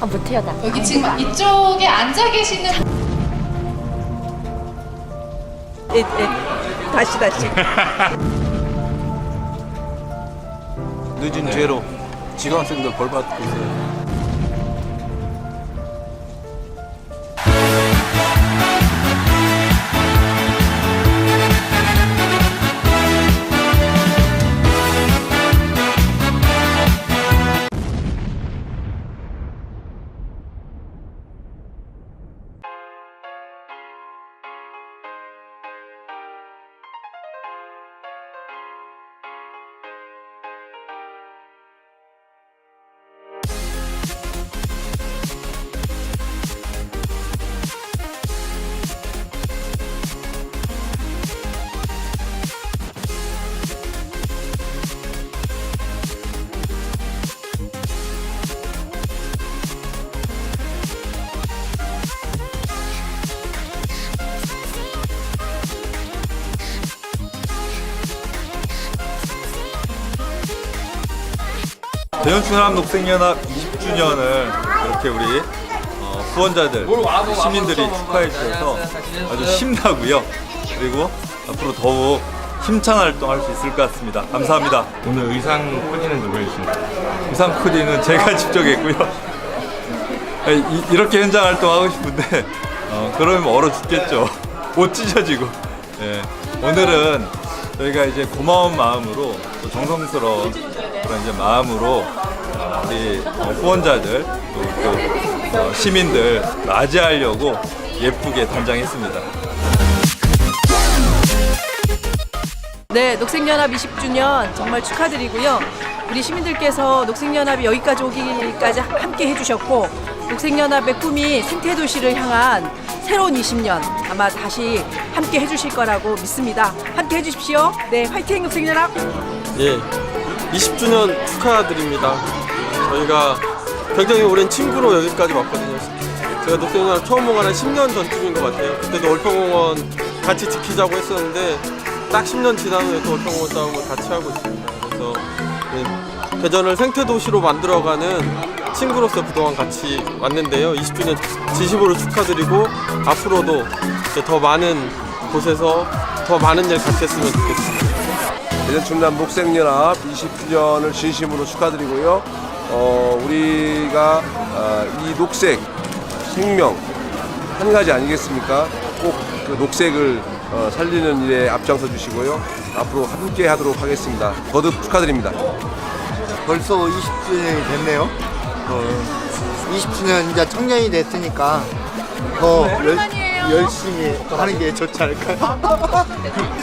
아, 못해요, 나. 여기 지금 이쪽에 앉아 계시는 예, 예. 다시 다시. 늦은 죄로 지방생들 벌 받고 있어요. 대연충남 녹색연합 20주년을 이렇게 우리 어, 후원자들, 시민들이 축하해 주셔서 아주 힘나고요. 그리고 앞으로 더욱 힘찬 활동할 수 있을 것 같습니다. 감사합니다. 오늘 의상 코디는 누가 해주신 의상 코디는 제가 직접 했고요. 이, 이렇게 현장 활동하고 싶은데 어, 그러면 얼어 죽겠죠. 옷 찢어지고. 예. 오늘은 저희가 이제 고마운 마음으로 또 정성스러운 그런 이제 마음으로 어, 우리 어, 후원자들 또, 또 어, 시민들 맞이하려고 예쁘게 단장했습니다. 네, 녹색연합 20주년 정말 축하드리고요. 우리 시민들께서 녹색연합이 여기까지 오기까지 함께 해주셨고, 녹색연합의 꿈이 생태도시를 향한 새로운 20년 아마 다시 함께 해주실 거라고 믿습니다. 함께 해주십시오. 네, 화이팅 녹색연합! 예, 20주년 축하드립니다. 저희가 굉장히 오랜 친구로 여기까지 왔거든요. 제가 녹색연합 처음 온 건 한 10년 전쯤인 것 같아요. 그때도 월평공원 같이 지키자고 했었는데 딱 10년 지난 후에 또 월평공원 싸움을 같이 하고 있습니다. 그래서 예, 대전을 생태도시로 만들어가는 친구로서 그동안 같이 왔는데요. 20주년 진심으로 축하드리고 앞으로도 더 많은 곳에서 더 많은 일 같이 했으면 좋겠습니다. 대전 충남 녹색연합 20주년을 진심으로 축하드리고요. 어, 우리가 아, 이 녹색 생명 한 가지 아니겠습니까? 꼭 그 녹색을 어, 살리는 일에 앞장서 주시고요. 앞으로 함께 하도록 하겠습니다. 거듭 축하드립니다. 벌써 20주년이 됐네요. 어, 20주년 이제 청년이 됐으니까 더 열, 열심히 하는 게 좋지 않을까요?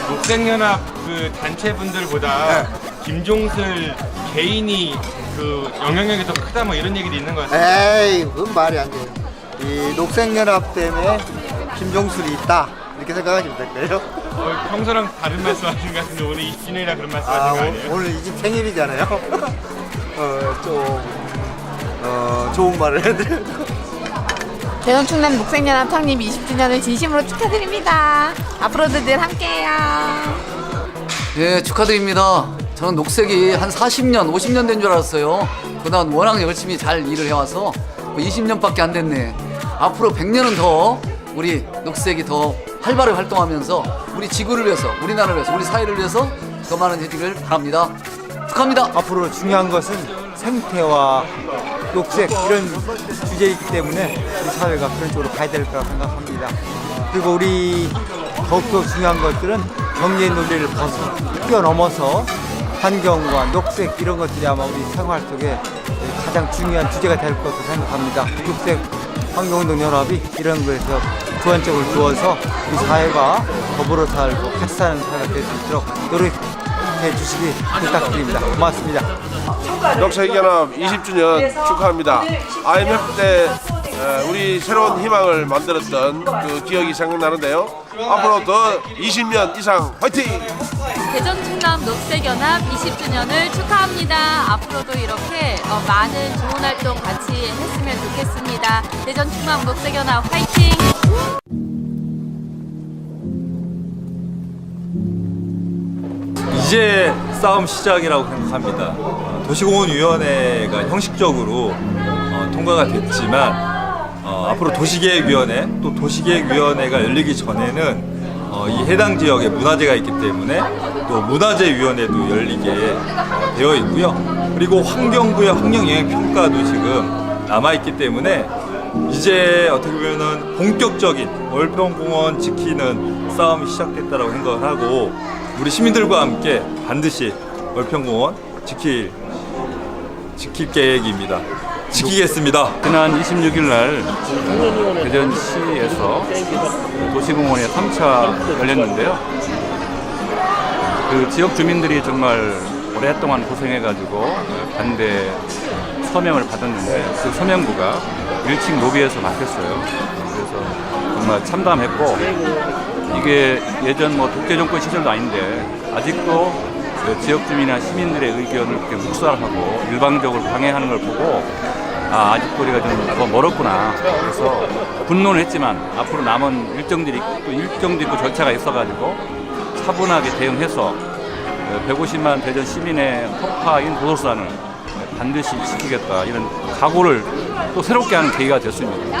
녹색연합 그 단체분들보다 네. 김종슬 개인이 그 영향력이 더 크다 뭐 이런 얘기도 있는 것 같아요. 에이, 그건 말이 안 돼요. 이 녹색연합 때문에 김종술이 있다. 이렇게 생각하시면 될 거예요. 어, 평소랑 다른 말씀하시는 것 같은데 오늘 20주년이라 그런 아, 말씀하신 거 오- 아니에요? 오늘 이 집 생일이잖아요. 어, 좀, 어, 좋은 말을 해야 돼요. 대전 충남 녹색연합 창립 20주년을 진심으로 축하드립니다. 앞으로도 늘 함께해요. 예, 축하드립니다. 저는 녹색이 한 40년, 50년 된 줄 알았어요. 그동안 워낙 열심히 잘 일을 해와서 뭐 20년밖에 안 됐네. 앞으로 100년은 더 우리 녹색이 더 활발히 활동하면서 우리 지구를 위해서, 우리나라를 위해서, 우리 사회를 위해서 더 많은 해주기를 바랍니다. 축하합니다. 앞으로 중요한 것은 생태와 녹색 이런 주제이기 때문에 우리 사회가 그런 쪽으로 가야 될 거라 생각합니다. 그리고 우리 더욱더 중요한 것들은 경제 논리를 벗어 뛰어넘어서 환경과 녹색 이런 것들이 아마 우리 생활 속에 가장 중요한 주제가 될 것으로 생각합니다. 녹색 환경운동연합이 이런 거에서 주안점을 두어서 우리 사회가 더불어 살고 같이 사는 사회가 될 수 있도록 노력 해 주시기 부탁드립니다. 고맙습니다. 녹색연합 20주년 축하합니다. IMF 때 에, 우리 새로운 희망을 만들었던 그 기억이 생각나는데요. 앞으로 더 20년 이상 화이팅! 대전 충남 녹색연합 20주년을 축하합니다. 앞으로도 이렇게 어, 많은 좋은 활동 같이 했으면 좋겠습니다. 대전 충남 녹색연합 화이팅! 이제 싸움 시작이라고 생각합니다. 어, 도시공원위원회가 형식적으로 어, 어, 통과가 됐지만 어, 앞으로 도시계획위원회 또 도시계획위원회가 열리기 전에는 어, 이 해당 지역에 문화재가 있기 때문에 또 문화재위원회도 열리게 어, 되어 있고요. 그리고 환경부의 환경영향평가도 지금 남아있기 때문에 이제 어떻게 보면은 본격적인 월평공원 지키는 싸움이 시작됐다라고 생각을 하고 우리 시민들과 함께 반드시 월평공원 지킬 지킬 계획입니다. 지키겠습니다. 지난 26일 날 대전시에서 도시공원의 3차 열렸는데요. 그 지역 주민들이 정말 오랫동안 고생해가지고 반대 서명을 받았는데 그 서명부가 1층 로비에서 막혔어요. 그래서 정말 참담했고 이게 예전 뭐 독재 정권 시절도 아닌데 아직도 그 지역 주민이나 시민들의 의견을 이렇게 묵살하고 일방적으로 방해하는 걸 보고 아, 아직도 우리가 좀 더 멀었구나. 그래서 분노는 했지만 앞으로 남은 일정들이 또 일정도 있고 절차가 있어가지고 차분하게 대응해서 150만 대전 시민의 허파인 도서산을 반드시 지키겠다 이런 각오를 또 새롭게 하는 계기가 됐습니다.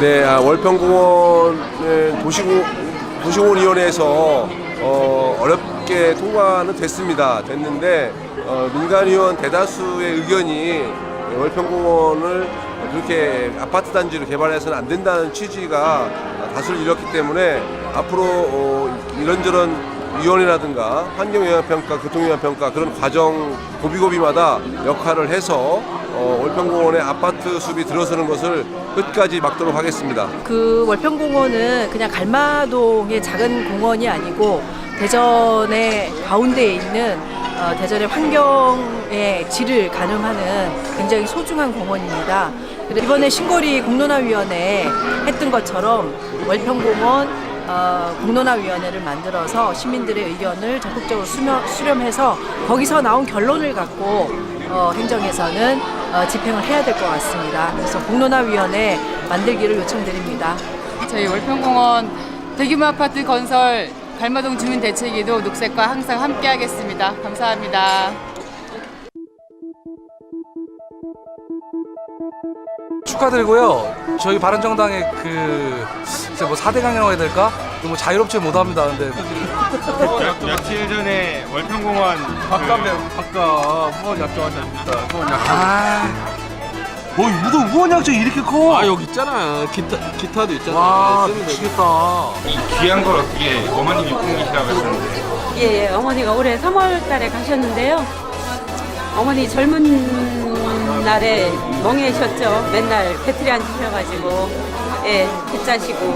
네, 아, 월평공원은 도시공, 도시공원위원회에서 어, 어렵게 통과는 됐습니다. 됐는데 어, 민간위원 대다수의 의견이 월평공원을 그렇게 아파트 단지로 개발해서는 안 된다는 취지가 다수를 이뤘기 때문에 앞으로 어, 이런저런 위원회라든가 환경영향평가, 교통영향평가 그런 과정 고비고비마다 역할을 해서 어, 월평공원의 아파트 숲이 들어서는 것을 끝까지 막도록 하겠습니다. 그 월평공원은 그냥 갈마동의 작은 공원이 아니고 대전의 가운데에 있는 어, 대전의 환경의 질을 가늠하는 굉장히 소중한 공원입니다. 이번에 신거리 공론화위원회 했던 것처럼 월평공원 어, 공론화위원회를 만들어서 시민들의 의견을 적극적으로 수렴, 수렴해서 거기서 나온 결론을 갖고 어, 행정에서는 어, 집행을 해야 될 것 같습니다. 그래서 공론화위원회 만들기를 요청드립니다. 저희 월평공원 대규모 아파트 건설 갈마동 주민 대책위도 녹색과 항상 함께하겠습니다. 감사합니다. 축하드리고요. 저희 바른정당의 그 이제 뭐 4대 강이라고 해야 될까? 뭐 자유롭지 못합니다. 근데 며, 며칠 전에 월평공원 바깥에 바깥 후원 약정하셨습니다. 후원 약정. 아, 뭐 무도 후원 약정 이렇게 커? 아 여기 있잖아. 기타 기타도 있잖아. 와 쓰면. 미치겠다. 이 귀한 걸 어떻게 어머님이 꿈이시라고 하셨는데 예, 예, 어머니가 올해 3월 달에 가셨는데요. 어머니 젊은 날에 멍해셨죠. 맨날 배터리 앉으셔가지고, 예, 배 짜시고.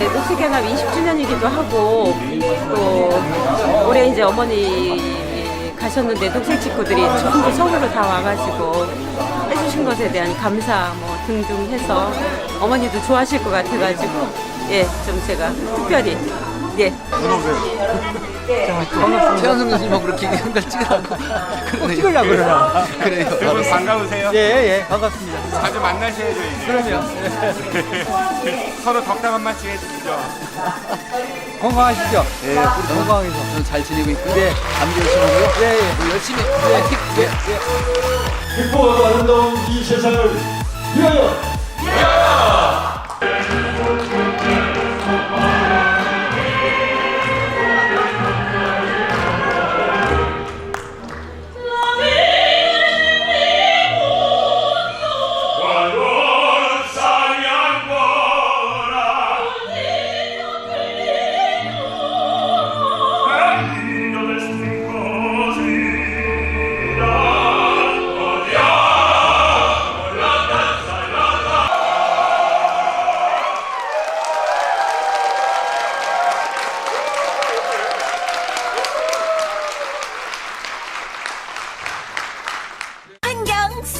네, 녹색연합 20주년이기도 하고, 또, 올해 이제 어머니 가셨는데 녹색 식구들이 전부 서울로 다 와가지고 해주신 것에 대한 감사 뭐 등등 해서 어머니도 좋아하실 것 같아가지고, 예, 좀 제가 특별히, 예, 최한성 교수님하고 그렇게 한달 찍으라고. 그러네요. 찍으려고 그러나. 그래요. 여러분 반가우세요? 예, 예, 반갑습니다. 자주 만나셔야죠 이제 그럼요. 서로 덕담 한 말씩 해주시죠 건강하시죠? 예, 우리 건강해서. 저는 잘 지내고 있고요. 네. 감기 열심히 하고요. 예, 예. 우리 열심히 파이팅. 예. 기뻐하고 아름다운 이 세상을 위하여 환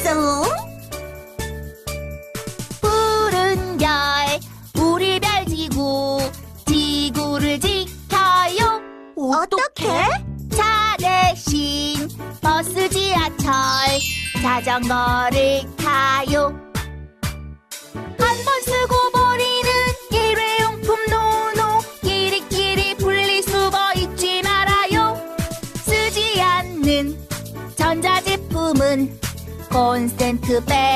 경송 푸른 별 우리 별 지구 지구를 지켜요. 어떻게? 차 대신 버스 지하철 자전거를 타요 콘센트 빼놓기